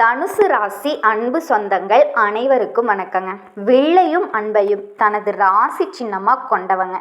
தனுசு ராசி அன்பு சொந்தங்கள் அனைவருக்கும் வணக்கங்க. வில்லையும் அன்பையும் தனது ராசி சின்னமாக கொண்டவங்க.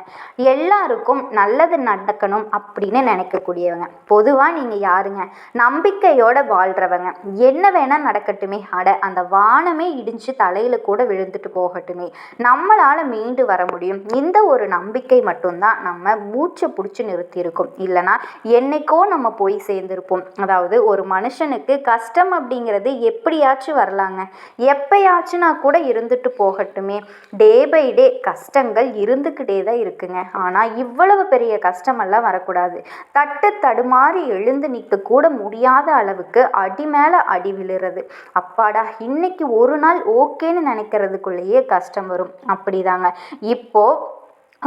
எல்லாருக்கும் நல்லது நடக்கணும் அப்படின்னு நினைக்கக்கூடியவங்க. பொதுவாக நீங்கள் யாருங்க? நம்பிக்கையோட வாழ்கிறவங்க என்ன வேணால் நடக்கட்டுமே. அட அந்த வானமே இடிஞ்சு தலையில் கூட விழுந்துட்டு போகட்டுமே. நம்மளால் மீண்டு வர முடியும். இந்த ஒரு நம்பிக்கை மட்டும்தான் நம்ம மூச்சை பிடிச்சி நிறுத்தியிருக்கோம். இல்லைனா என்னைக்கோ நம்ம போய் சேர்ந்திருப்போம். அதாவது ஒரு மனுஷனுக்கு கஷ்டம் அப்படிங்கிறது எப்படியாச்சும் வரலாங்க. எப்பயாச்சும்னா கூட இருந்துட்டு போகட்டுமே. டே பை டே கஷ்டங்கள் இருந்துக்கிட்டே தான் இருக்குங்க. ஆனால் இவ்வளவு பெரிய கஷ்டமெல்லாம் வரக்கூடாது. தட்டு தடுமாறி எழுந்து நிற்க கூட முடியாத அளவுக்கு அடி மேலே அடி விழுறது. அப்பாடா இன்னைக்கு ஒரு நாள் ஓகேன்னு நினைக்கிறதுக்குள்ளேயே கஷ்டம் வரும். அப்படிதாங்க. இப்போ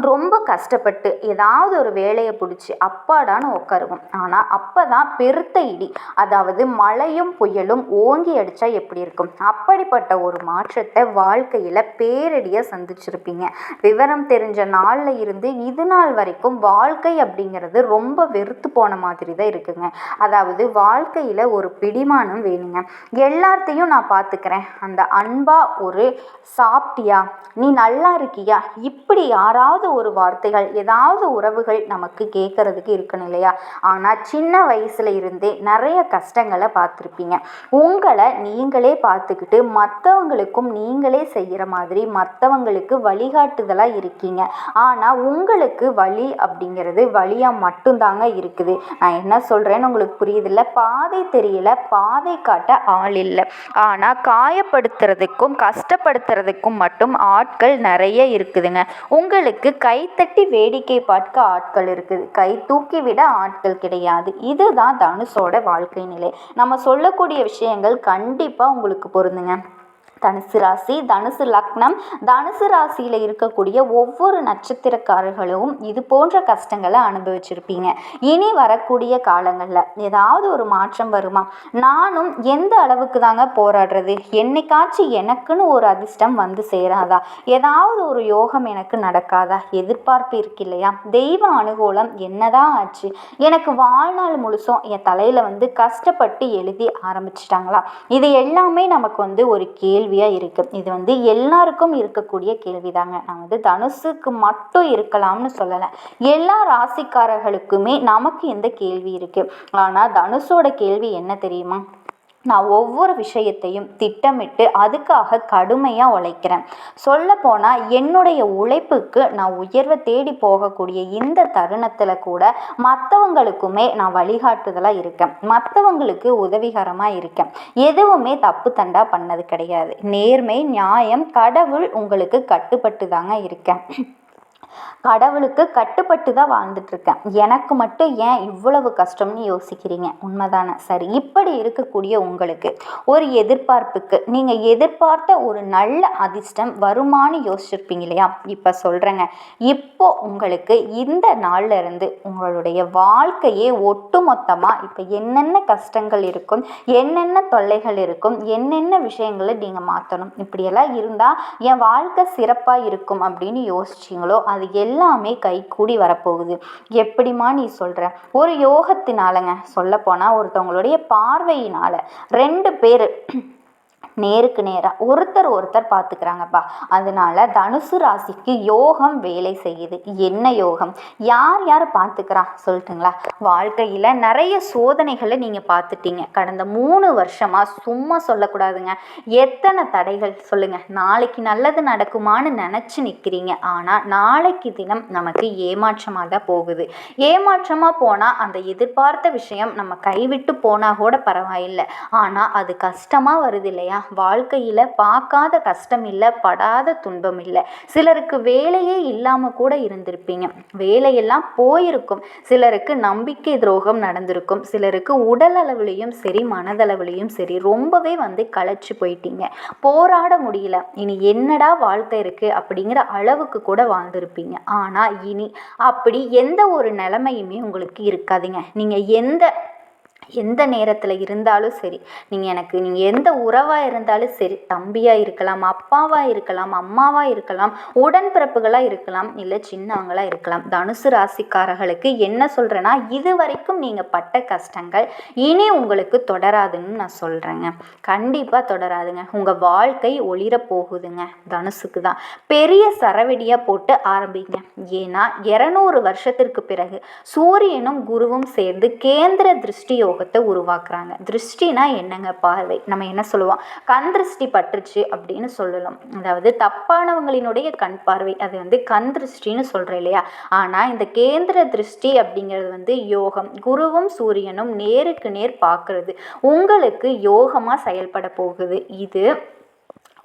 ரொம்ப கஷ்டப்பட்டு ஏதாவது ஒரு வேலையை பிடிச்சி அப்பாடான்னு உட்காருவோம் ஆனால் அப்போ தான் பெருத்த இடி. அதாவது மழையும் புயலும் ஓங்கி அடித்தா எப்படி இருக்கும்? அப்படிப்பட்ட ஒரு மாற்றத்தை வாழ்க்கையில் பேரடியாக சந்திச்சிருப்பீங்க. விவரம் தெரிஞ்ச நாளில் இருந்து இது நாள் வரைக்கும் வாழ்க்கை அப்படிங்கிறது ரொம்ப வெறுத்து போன மாதிரி தான் இருக்குங்க. அதாவது வாழ்க்கையில் ஒரு பிடிமானம் வேணுங்க. எல்லாத்தையும் நான் பார்த்துக்கிறேன் அந்த அன்பா ஒரு சாப்பிட்டியா? நீ நல்லா இருக்கியா? இப்படி யாராவது ஒரு வார்த்தைகள் ஏதாவது உறவுகள் நமக்கு கேட்கறதுக்கு இருக்கணும் இல்லையா? ஆனால் சின்ன வயசுல இருந்தே நிறைய கஷ்டங்களை பார்த்துருப்பீங்க. உங்களை நீங்களே பார்த்துக்கிட்டு மற்றவங்களுக்கும் நீங்களே செய்கிற மாதிரி மற்றவங்களுக்கு வழிகாட்டுதலாக இருக்கீங்க. ஆனால் உங்களுக்கு வழி அப்படிங்கிறது வழியாக மட்டும்தாங்க இருக்குது. நான் என்ன சொல்கிறேன்னு உங்களுக்கு புரியுதில்ல. பாதை தெரியல பாதை காட்ட ஆள் இல்லை. ஆனால் காயப்படுத்துறதுக்கும் கஷ்டப்படுத்துறதுக்கும் மட்டும் ஆட்கள் நிறைய இருக்குதுங்க. உங்களுக்கு கைத்தட்டி வேடிக்கை பார்க்க ஆட்கள் இருக்குது. கை தூக்கி விட ஆட்கள் கிடையாது. இதுதான் தனுஷோட வாழ்க்கை நிலை. நம்ம சொல்லக்கூடிய விஷயங்கள் கண்டிப்பாக உங்களுக்கு பொருந்துங்க. தனுசு ராசி தனுசு லக்னம். தனுசு ராசியில் இருக்கக்கூடிய ஒவ்வொரு நட்சத்திரக்காரர்களும் இது போன்ற கஷ்டங்களை அனுபவிச்சிருப்பீங்க. இனி வரக்கூடிய காலங்களில் ஏதாவது ஒரு மாற்றம் வருமா? நானும் எந்த அளவுக்கு தாங்க போராடுறது? என்னைக்காச்சும் எனக்குன்னு ஒரு அதிர்ஷ்டம் வந்து சேராதா? ஏதாவது ஒரு யோகம் எனக்கு நடக்காதா? எதிர்பார்ப்பு இருக்கு இல்லையா? தெய்வ அனுகூலம் என்னதான் ஆச்சு? எனக்கு வாழ்நாள் முழுசும் என் தலையில் வந்து கஷ்டப்பட்டு எழுதி ஆரம்பிச்சிட்டாங்களா? இது எல்லாமே நமக்கு வந்து ஒரு கேள்வி. கேள்வியாக இருக்குது இது வந்து எல்லாருக்கும் இருக்கக்கூடிய கேள்வி தாங்க நான் வந்து தனுசுக்கு மட்டும் இருக்கலாம்னு சொல்லலை. எல்லா ராசிக்காரர்களுக்குமே நமக்கு இந்த கேள்வி இருக்குது ஆனால் தனுஷோட கேள்வி என்ன தெரியுமா? நான் ஒவ்வொரு விஷயத்தையும் திட்டமிட்டு அதுக்காக கடுமையாக உழைக்கிறேன். சொல்லப்போனால் என்னுடைய உழைப்புக்கு நான் உயர்வை தேடி போகக்கூடிய இந்த தருணத்தில் கூட மற்றவங்களுக்குமே நான் வழிகாட்டுதலாக இருக்கேன். மற்றவங்களுக்கு உதவிகரமாக இருக்கேன். எதுவுமே தப்பு தண்டா பண்ணது கிடையாது. நேர்மை நியாயம் கடவுள் உங்களுக்கு கட்டுப்பட்டு தாங்க இருக்கேன். கடவுளுக்கு கட்டுப்பட்டு தான் வாழ்ந்துட்டுருக்கேன். எனக்கு மட்டும் ஏன் இவ்வளவு கஷ்டம்னு யோசிக்கிறீங்க? உண்மைதானே? சரி இப்படி இருக்கக்கூடிய உங்களுக்கு ஒரு எதிர்பார்ப்புக்கு நீங்கள் எதிர்பார்த்த ஒரு நல்ல அதிர்ஷ்டம் வருமானு யோசிச்சிருப்பீங்க இல்லையா? இப்போ சொல்கிறேங்க இப்போ உங்களுக்கு இந்த நாள்ல இருந்து உங்களுடைய வாழ்க்கையே ஒட்டுமொத்தமாக இப்போ என்னென்ன கஷ்டங்கள் இருக்கும் என்னென்ன தொல்லைகள் இருக்கும் என்னென்ன விஷயங்களை நீங்கள் மாற்றணும் இப்படியெல்லாம் இருந்தால் என் வாழ்க்கை சிறப்பாக இருக்கும் அப்படின்னு யோசிச்சிங்களோ அது எல்லாமே கை கூடி வரப்போகுது. எப்படிமா நீ சொல்கிற ஒரு யோகத்தினாலங்க. சொல்லப்போனால் ஒருத்தவங்களுடைய பார்வையினால். ரெண்டு பேர் நேருக்கு நேராக ஒருத்தர் ஒருத்தர் பார்த்துக்கிறாங்கப்பா. அதனால தனுசு ராசிக்கு யோகம் வேலை செய்யுது. என்ன யோகம்? யார் யார் பார்த்துக்கிறா? சொல்லட்டுங்களா? வாழ்க்கையில் நிறைய சோதனைகளை நீங்கள் பார்த்துட்டீங்க. கடந்த மூணு வருஷமாக சும்மா சொல்லக்கூடாதுங்க. எத்தனை தடைகள்? சொல்லுங்கள் நாளைக்கு நல்லது நடக்குமான்னு நினச்சி நிற்கிறீங்க ஆனால் நாளைக்கு தினம் நமக்கு ஏமாற்றமாக தான் போகுது. ஏமாற்றமாக போனால் அந்த எதிர்பார்த்த விஷயம் நம்ம கைவிட்டு போனால் கூட பரவாயில்லை. ஆனால் அது கஷ்டமாக வருது இல்லையா? வாழ்க்கையில் பார்க்காத கஷ்டம் இல்லை படாத துன்பம் இல்லை. சிலருக்கு வேலையே இல்லாமல் கூட இருந்திருப்பீங்க. வேலையெல்லாம் போயிருக்கும். சிலருக்கு நம்பிக்கை துரோகம் நடந்திருக்கும். சிலருக்கு உடல் அளவுலேயும் சரி மனதளவுலேயும் சரி ரொம்பவே வந்து களைச்சு போயிட்டீங்க. போராட முடியல. இனி என்னடா வாழ்க்கை இருக்குது அப்படிங்கிற அளவுக்கு கூட வாழ்ந்திருப்பீங்க. ஆனால் இனி அப்படி எந்த ஒரு நிலைமையுமே உங்களுக்கு இருக்காதுங்க. நீங்கள் எந்த எந்த நேரத்தில் இருந்தாலும் சரி. நீங்கள் எனக்கு நீங்கள் எந்த உறவாக இருந்தாலும் சரி தம்பியாக இருக்கலாம் அப்பாவாக இருக்கலாம் அம்மாவாக இருக்கலாம் உடன்பிறப்புகளாக இருக்கலாம் இல்லை சின்னவங்களாக இருக்கலாம். தனுசு ராசிக்காரர்களுக்கு என்ன சொல்கிறேன்னா இது வரைக்கும் நீங்கள் பட்ட கஷ்டங்கள் இனி உங்களுக்கு தொடராதுன்னு நான் சொல்கிறேங்க கண்டிப்பாக தொடராதுங்க. உங்கள் வாழ்க்கை ஒளிர போகுதுங்க. தனுசுக்கு தான். பெரிய சரவெடியாக போட்டு ஆரம்பிங்க. ஏன்னா இரநூறு வருஷத்திற்கு பிறகு சூரியனும் குருவும் சேர்ந்து கேந்திர திருஷ்டியோ யோகத்தை உருவாக்குறாங்க. திருஷ்டினா என்னங்க பார்வை? நம்ம என்ன சொல்லுவோம்? கண் திருஷ்டி பட்டுருச்சு அப்படின்னு சொல்லலாம். அதாவது தப்பானவங்களினுடைய கண் பார்வை. அது வந்து கண் திருஷ்டின்னு சொல்கிறேன் இல்லையா? ஆனால் இந்த கேந்திர திருஷ்டி அப்படிங்கிறது வந்து யோகம். குருவும் சூரியனும் நேருக்கு நேர் பார்க்குறது. உங்களுக்கு யோகமாக செயல்பட போகுது. இது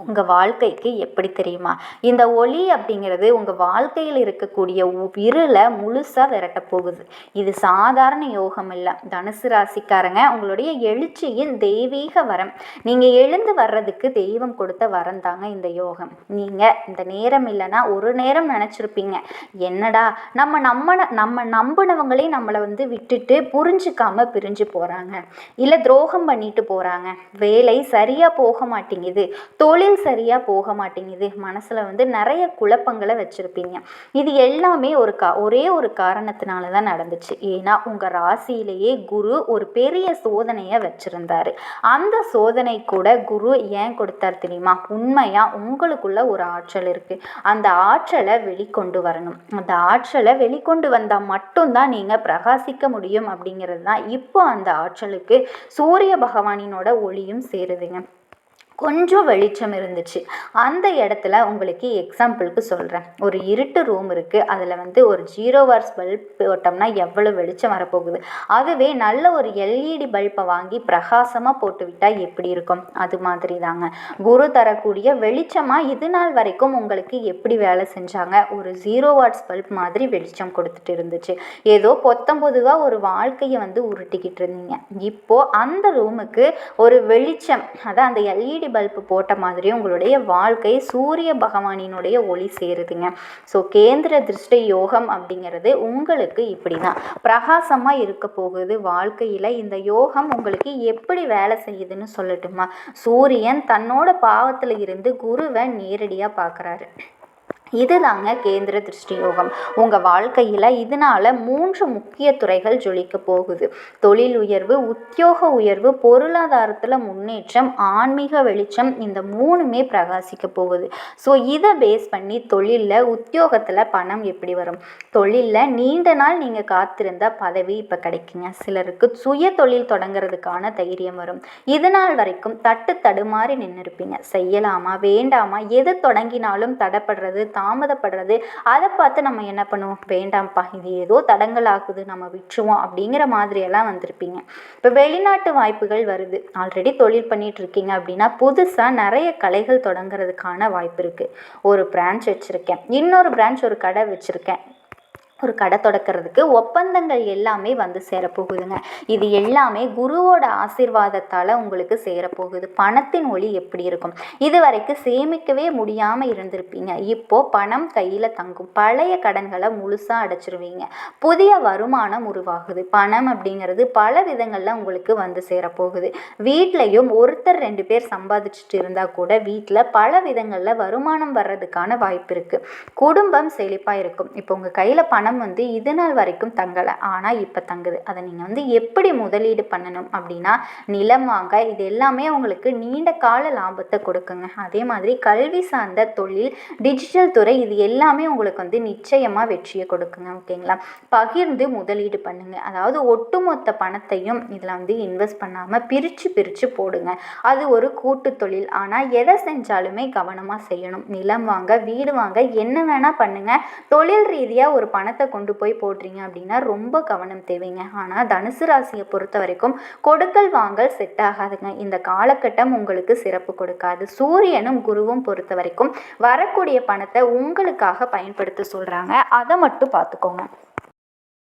உங்கள் வாழ்க்கைக்கு எப்படி தெரியுமா? இந்த ஒளி அப்படிங்கிறது உங்கள் வாழ்க்கையில் இருக்கக்கூடிய இருளை முழுசாக விரட்ட போகுது. இது சாதாரண யோகம் இல்லை. தனுசு ராசிக்காரங்க உங்களுடைய எழுச்சியின் தெய்வீக வரம். நீங்கள் எழுந்து வர்றதுக்கு தெய்வம் கொடுத்த வரம் தாங்க இந்த யோகம். நீங்கள் இந்த நேரம் இல்லைன்னா ஒரு நேரம் நினச்சிருப்பீங்க. என்னடா நம்ம நம்ம நம்ம நம்பினவங்களே நம்மளை வந்து விட்டுட்டு புரிஞ்சுக்காம பிரிஞ்சு போகிறாங்க இல்லை துரோகம் பண்ணிட்டு போகிறாங்க வேலை சரியாக போக மாட்டேங்குது. தொழில் மைண்ட் சரியாக போக மாட்டேங்குது. மனசில் வந்து நிறைய குழப்பங்களை வச்சுருப்பீங்க. இது எல்லாமே ஒரு கா ஒரே ஒரு காரணத்தினால தான் நடந்துச்சு. ஏன்னா உங்கள் ராசியிலேயே குரு ஒரு பெரிய சோதனையை வச்சுருந்தாரு. அந்த சோதனை கூட குரு ஏன் கொடுத்தார் தெரியுமா? உண்மையாக உங்களுக்குள்ள ஒரு ஆற்றல் இருக்குது அந்த ஆற்றலை வெளிக்கொண்டு வரணும். அந்த ஆற்றலை வெளிக்கொண்டு வந்தால் மட்டும்தான் நீங்கள் பிரகாசிக்க முடியும் அப்படிங்கிறது தான் இப்போ அந்த ஆற்றலுக்கு சூரிய பகவானினோட ஒளியும் சேருதுங்க. கொஞ்சம் வெளிச்சம் இருந்துச்சு. அந்த இடத்துல உங்களுக்கு எக்ஸாம்பிளுக்கு சொல்கிறேன் ஒரு இருட்டு ரூம் இருக்குது அதில் வந்து ஒரு ஜீரோ வார்ஸ் பல்ப் போட்டோம்னா எவ்வளோ வெளிச்சம் வரப்போகுது? அதுவே நல்ல ஒரு எல்இடி பல்பை வாங்கி பிரகாசமாக போட்டு விட்டால் எப்படி இருக்கும்? அது மாதிரி தாங்க குரு தரக்கூடிய வெளிச்சமாக இது நாள் வரைக்கும் உங்களுக்கு எப்படி வேலை செஞ்சாங்க? ஒரு ஜீரோ வாட்ஸ் பல்ப் மாதிரி வெளிச்சம் கொடுத்துட்டு இருந்துச்சு. ஏதோ பொத்தம்பொதுவாக ஒரு வாழ்க்கையை வந்து உருட்டிக்கிட்டு இருந்தீங்க. இப்போது அந்த ரூமுக்கு ஒரு வெளிச்சம் அதான் அந்த எல்இடி பல்பு போட்ட மாதிரி உங்களுடைய வாழ்க்கை சூரிய பகவானினுடைய ஒளி சேருதுங்க. ஸோ கேந்திர திருஷ்டி யோகம் அப்படிங்கிறது உங்களுக்கு இப்படி தான் பிரகாசமாக இருக்க போகுது வாழ்க்கையில். இந்த யோகம் உங்களுக்கு எப்படி வேலை செய்யுதுன்னு சொல்லட்டுமா? சூரியன் தன்னோட பாவத்தில் இருந்து குருவை நேரடியாக பார்க்குறாரு. இதுதாங்க கேந்திர திருஷ்டி யோகம் உங்கள் வாழ்க்கையில் இதனால் மூன்று முக்கிய துறைகள் ஜொலிக்க போகுது. தொழில் உயர்வு உத்தியோக உயர்வு பொருளாதாரத்தில் முன்னேற்றம் ஆன்மீக வெளிச்சம் இந்த மூணுமே பிரகாசிக்க போகுது. ஸோ இதை பேஸ் பண்ணி தொழிலில் உத்தியோகத்தில் பணம் எப்படி வரும்? தொழிலில் நீண்ட நாள் நீங்கள் காத்திருந்த பதவி இப்போ கிடைக்குங்க. சிலருக்கு சுய தொழில் தொடங்குறதுக்கான தைரியம் வரும். இது நாள் வரைக்கும் தட்டு தடுமாறி நின்று இருப்பீங்க செய்யலாமா வேண்டாமா எது தொடங்கினாலும் தடப்படுறது தாமதப்படுறது. அதை பார்த்து நம்ம என்ன பண்ணுவோம்? வேண்டாம்ப்பா இது ஏதோ தடங்கள் ஆகுது நம்ம விட்டுருவோம் அப்படிங்கிற மாதிரியெல்லாம் வந்திருப்பீங்க. இப்போ வெளிநாட்டு வாய்ப்புகள் வருது. ஆல்ரெடி தொழில் பண்ணிட்டு இருக்கீங்க அப்படின்னா புதுசாக நிறைய கலைகள் தொடங்குறதுக்கான வாய்ப்பு இருக்குது ஒரு பிரான்ச் வச்சுருக்கேன். இன்னொரு பிரான்ச் ஒரு கடை வச்சுருக்கேன். ஒரு கடை தொடக்கிறதுக்கு ஒப்பந்தங்கள் எல்லாமே வந்து சேரப்போகுதுங்க. இது எல்லாமே குருவோட ஆசிர்வாதத்தால் உங்களுக்கு சேரப்போகுது. பணத்தின் ஒளி எப்படி இருக்கும்? இது வரைக்கும் சேமிக்கவே முடியாமல் இருந்திருப்பீங்க. இப்போது பணம் கையில் தங்கும். பழைய கடன்களை முழுசாக அடைச்சிருவீங்க. புதிய வருமானம் உருவாகுது. பணம் அப்படிங்கிறது பல விதங்களில் உங்களுக்கு வந்து சேரப்போகுது. வீட்லேயும் ஒருத்தர் ரெண்டு பேர் சம்பாதிச்சுட்டு இருந்தால் கூட வீட்டில் பல விதங்களில் வருமானம் வர்றதுக்கான வாய்ப்பு இருக்குது குடும்பம் செழிப்பாக இருக்கும். இப்போ உங்கள் கையில் பணம் பணம் வந்து இது நாள் வரைக்கும் தங்கலை. ஆனால் இப்போ தங்குது. அதை நீங்கள் வந்து எப்படி முதலீடு பண்ணணும் அப்படின்னா நிலம் வாங்க இது எல்லாமே உங்களுக்கு நீண்ட கால லாபத்தை கொடுக்குங்க. அதே மாதிரி கல்வி சார்ந்த தொழில் டிஜிட்டல் துறை இது எல்லாமே உங்களுக்கு வந்து நிச்சயமாக வெற்றியை கொடுக்குங்க. ஓகேங்களா? பகிர்ந்து முதலீடு பண்ணுங்க. அதாவது ஒட்டுமொத்த பணத்தையும் இதில் வந்து இன்வெஸ்ட் பண்ணாமல் பிரித்து பிரித்து போடுங்க. அது ஒரு கூட்டு தொழில். ஆனால் எதை செஞ்சாலுமே கவனமாக செய்யணும். நிலம் வாங்க வீடு வாங்க என்ன வேணால் பண்ணுங்கள் தொழில் ரீதியாக ஒரு பணத்தை பணத்தை கொண்டு போய் போடுறீங்க அப்படின்னா ரொம்ப கவனம் தேவைங்க. ஆனால் தனுசு ராசியை பொறுத்த வரைக்கும் கொடுக்கல் வாங்கல் செட் ஆகாதுங்க. இந்த காலகட்டம் உங்களுக்கு சிறப்பு கொடுக்காது. சூரியனும் குருவும் பொறுத்த வரைக்கும் வரக்கூடிய பணத்தை உங்களுக்காக பயன்படுத்த சொல்கிறாங்க அதை மட்டும் பார்த்துக்கோங்க.